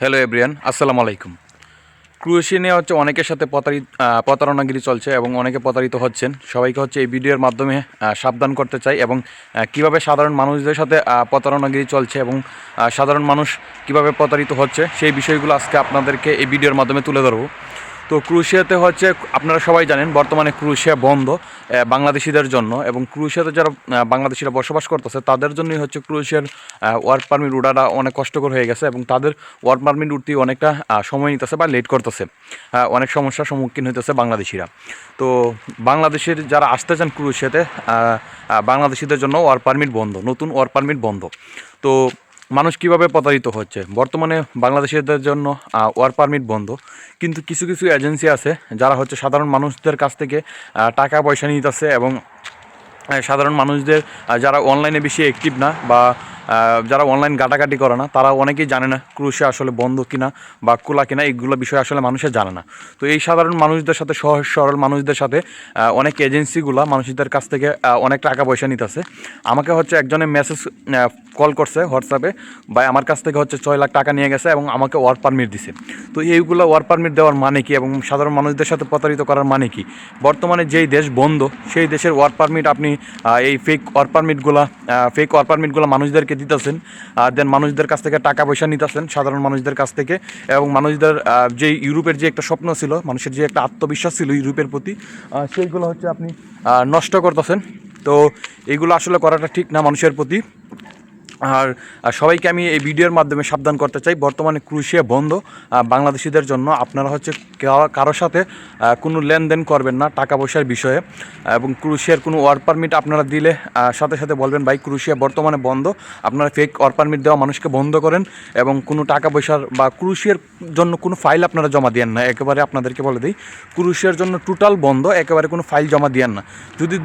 Hello এব্রিয়ান আসসালামু আলাইকুম ক্রুয়েশিয়া নিয়ে হচ্ছে অনেকের সাথে প্রতারিত প্রতারণাগিরি চলছে এবং অনেকে প্রতারিত হচ্ছেন। সবাইকে হচ্ছে এই ভিডিওর মাধ্যমে সাবধান করতে চাই এবং কীভাবে সাধারণ মানুষদের সাথে প্রতারণাগিরি চলছে এবং সাধারণ মানুষ কীভাবে প্রতারিত হচ্ছে সেই বিষয়গুলো আজকে আপনাদেরকে এই ভিডিওর মাধ্যমে তুলে ধরবো। তো ক্রুশিয়াতে হচ্ছে, আপনারা সবাই জানেন, বর্তমানে ক্রুশিয়া বন্ধ বাংলাদেশিদের জন্য এবং ক্রুশিয়াতে যারা বাংলাদেশিরা বসবাস করতেছে, তাদের জন্যই হচ্ছে ক্রুশিয়ার ওয়ার্ক পারমিট উঠাটা অনেক কষ্টকর হয়ে গেছে এবং তাদের ওয়ার্ক পারমিট উঠতে অনেকটা সময় নিতেছে বা লেট করতেছে। অনেক সমস্যার সম্মুখীন হইতেছে বাংলাদেশিরা। তো বাংলাদেশের যারা আসতে চান ক্রুশিয়াতে বাংলাদেশিদের জন্য ওয়ার্ক পারমিট বন্ধ, নতুন ওয়ার্ক পারমিট বন্ধ। তো মানুষ কীভাবে প্রতারিত হচ্ছে? বর্তমানে বাংলাদেশিদের জন্য ওয়ার পারমিট বন্ধ। কিন্তু কিছু কিছু এজেন্সি আছে যারা হচ্ছে সাধারণ মানুষদের কাছ থেকে টাকা পয়সা নিতেছে এবং সাধারণ মানুষদের যারা অনলাইনে বেশি অ্যাক্টিভ না বা যারা অনলাইন ঘাটাঘাটি করে না, তারা অনেকেই জানে না ক্রুশে আসলে বন্ধ কিনা বা খোলা কিনা, এইগুলো বিষয় আসলে মানুষের জানে না। তো এই সাধারণ মানুষদের সাথে, সহজ সরল মানুষদের সাথে অনেক এজেন্সিগুলো মানুষদের কাছ থেকে অনেক টাকা পয়সা নিতেছে। আমাকে হচ্ছে একজনের মেসেজ কল করছে হোয়াটসঅ্যাপে বা আমার কাছ থেকে হচ্ছে ছয় লাখ টাকা নিয়ে গেছে এবং আমাকে ওয়ার্ক পারমিট দিছে। তো এইগুলো ওয়ার্ক পারমিট দেওয়ার মানে কি এবং সাধারণ মানুষদের সাথে প্রতারিত করার মানে কি? বর্তমানে যেই দেশ বন্ধ, সেই দেশের ওয়ার্ক পারমিট আপনি এই ফেক ওয়ার্ক পারমিটগুলো ফেক ওয়ার্ক পারমিটগুলো মানুষদেরকে দিতেছেন। আর দেন মানুষদের কাছ থেকে টাকা পয়সা নিতেছেন, সাধারণ মানুষদের কাছ থেকে। এবং মানুষদের যে ইউরোপের যে একটা স্বপ্ন ছিল, মানুষের যে একটা আত্মবিশ্বাস ছিল ইউরোপের প্রতি সেইগুলো হচ্ছে আপনি নষ্ট করতেছেন। তো এইগুলো আসলে করাটা ঠিক না মানুষের প্রতি। আর সবাইকে আমি এই ভিডিওর মাধ্যমে সাবধান করতে চাই। বর্তমানে ক্রুশিয়া বন্ধ। বাংলাদেশিদের জন্য আপনারা হচ্ছে কারোর সাথে কোনো লেনদেন করবেন না টাকা পয়সার বিষয়ে এবং ক্রুশিয়ার কোনো ওয়ার্ক পারমিট আপনারা দিলে সাথে সাথে বলবেন, ভাই ক্রুশিয়া বর্তমানে বন্ধ। আপনারা ফেক ওয়ার্ক পারমিট দেওয়া মানুষকে বন্ধ করেন এবং কোনো টাকা পয়সার বা ক্রুশিয়ার জন্য কোনো ফাইল আপনারা জমা দিয়েন না। একেবারে আপনাদেরকে বলে দিই ক্রুশিয়ার জন্য টোটাল বন্ধ, একেবারে কোনো ফাইল জমা দিয়েন না। যদি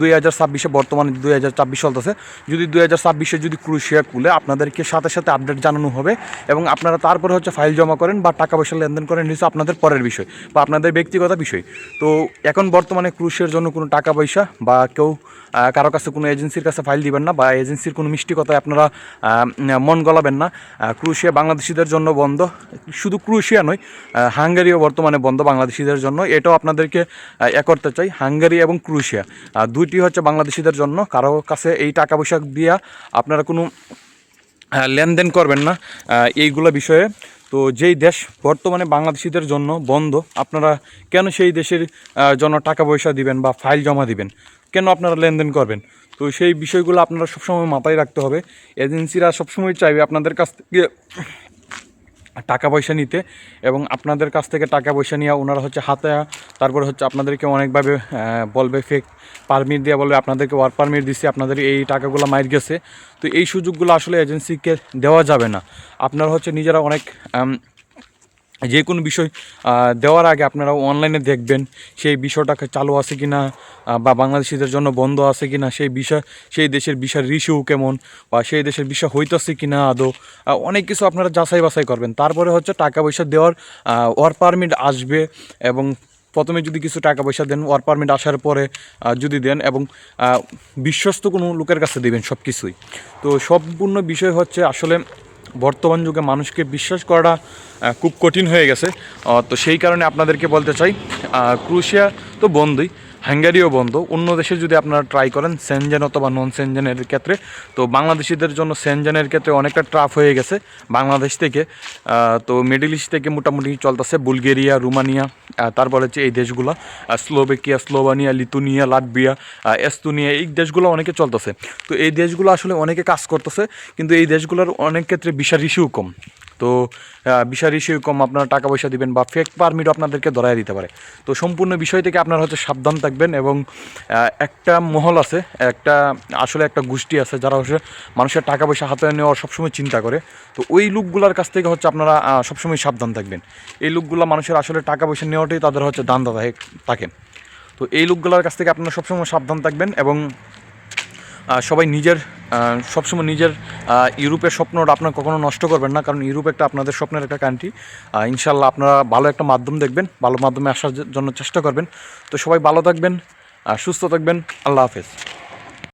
দুই হাজার ছাব্বিশে বর্তমানে দুই হাজার ছাব্বিশ চলতেছে, যদি দুই হাজার ছাব্বিশে যদি ক্রুশিয়া খুলে, আপনাদেরকে সাথে সাথে আপডেট জানানো হবে এবং আপনারা তারপরে হচ্ছে ফাইল জমা করেন বা টাকা পয়সা লেনদেন করেন নিশ্চয় আপনাদের পরের বিষয় বা আপনাদের ব্যক্তিগত বিষয়। তো এখন বর্তমানে ক্রুশিয়ার জন্য কোনো টাকা পয়সা বা কেউ কারও কাছে কোনো এজেন্সির কাছে ফাইল দিবেন না বা এজেন্সির কোনো মিষ্টি কথায় আপনারা মন গলাবেন না। ক্রুশিয়া বাংলাদেশিদের জন্য বন্ধ। শুধু ক্রুশিয়া নয় হাঙ্গেরিও বর্তমানে বন্ধ বাংলাদেশিদের জন্য। এটাও আপনাদেরকে এ করতে চাই, হাঙ্গেরি এবং ক্রুশিয়া। দুইটি হচ্ছে বাংলাদেশিদের জন্য। কারও কাছে এই টাকা পয়সা দিয়া আপনারা কোনো লেনদেন করবেন না এইগুলো বিষয়ে। তো যেই দেশ বর্তমানে বাংলাদেশিদের জন্য বন্ধ, আপনারা কেন সেই দেশের জন্য টাকা পয়সা দিবেন বা ফাইল জমা দিবেন? কেন আপনারা লেনদেন করবেন? তো সেই বিষয়গুলো আপনারা সবসময় মাথায় রাখতে হবে। এজেন্সিরা সবসময় চাইবে আপনাদের কাছ থেকে টাকা পয়সা নিতে এবং আপনাদের কাছ থেকে টাকা পয়সা নিয়ে ওনারা হচ্ছে হাতে, তারপরে হচ্ছে আপনাদেরকে অনেকভাবে বলবে ফেক পারমিট দিয়ে বলবে, আপনাদেরকে ওয়ার্ক পারমিট দিচ্ছে আপনাদের এই টাকাগুলো মাইর গেছে। তো এই সুযোগগুলো আসলে এজেন্সিকে দেওয়া যাবে না। আপনারা হচ্ছে নিজেরা অনেক যে কোনো বিষয় দেওয়ার আগে আপনারা অনলাইনে দেখবেন সেই বিষয়টাকে চালু আছে কি না বা বাংলাদেশিদের জন্য বন্ধ আছে কি না সেই বিষয়, সেই দেশের বিষয়ের রিসিউ কেমন, বা সেই দেশের বিষয় হইতেছে কি না আদৌ অনেক কিছু আপনারা যাচাই বাছাই করবেন। তারপরে হচ্ছে টাকা পয়সা দেওয়ার ওয়ার পারমিট আসবে এবং প্রথমে যদি কিছু টাকা পয়সা দেন ওয়ার পারমিট আসার পরে যদি দেন এবং বিশ্বস্ত কোনো লোকের কাছে দেবেন সব কিছুই তো সম্পূর্ণ বিষয় হচ্ছে আসলে বর্তমান যুগে মানুষকে বিশ্বাস করাটা খুব কঠিন হয়ে গেছে। তো সেই কারণে আপনাদেরকে বলতে চাই ক্রুশিয়া তো বন্ধই হাঙ্গারিও বন্ধ। অন্য দেশে যদি আপনারা ট্রাই করেন সেনজেন অথবা নন সেনজেনের ক্ষেত্রে তো বাংলাদেশিদের জন্য সেনজেনের ক্ষেত্রে অনেকটা ট্রাফ হয়ে গেছে। বাংলাদেশ থেকে তো মিডিল ইস্ট থেকে মোটামুটি চলতেছে বুলগেরিয়া রুমানিয়া তারপর হচ্ছে এই দেশগুলো স্লোভেকিয়া স্লোভানিয়া লিথুনিয়া লাটভিয়া আহ, এস্তোনিয়া এই দেশগুলো অনেকে চলতেছে। তো এই দেশগুলো আসলে অনেকে কাজ করতেছে কিন্তু এই দেশগুলোর অনেক ক্ষেত্রে বিশাল ইস্যু কম। তো বিশাল ইস্যু কম, আপনারা টাকা পয়সা দিবেন বা ফেক পারমিটও আপনাদেরকে ধরাই দিতে পারে। তো, সম্পূর্ণ বিষয় থেকে আপনারা হচ্ছে সাবধান থাকবেন এবং একটা মহল আছে, একটা, আসলে একটা গোষ্ঠী আছে যারা হচ্ছে মানুষের টাকা পয়সা হাতে নেওয়ার সবসময় চিন্তা করে। তো, ওই লোকগুলোর কাছ থেকে হচ্ছে আপনারা সবসময় সাবধান থাকবেন। এই লোকগুলো মানুষের আসলে টাকা পয়সা নেওয়াটাই তাদের হচ্ছে দান থাকে- থাকে তো, এই লোকগুলোর কাছ থেকে আপনারা সবসময় সাবধান থাকবেন এবং সবাই নিজের সবসময় নিজের ইউরোপের স্বপ্নটা আপনারা কখনো নষ্ট করবেন না, কারণ ইউরোপ একটা আপনাদের স্বপ্নের একটা কান্ট্রি ইনশাল্লাহ আপনারা ভালো একটা মাধ্যম দেখবেন, ভালো মাধ্যমে আসার জন্য চেষ্টা করবেন। তো সবাই ভালো থাকবেন সুস্থ থাকবেন, আল্লাহ হাফেজ।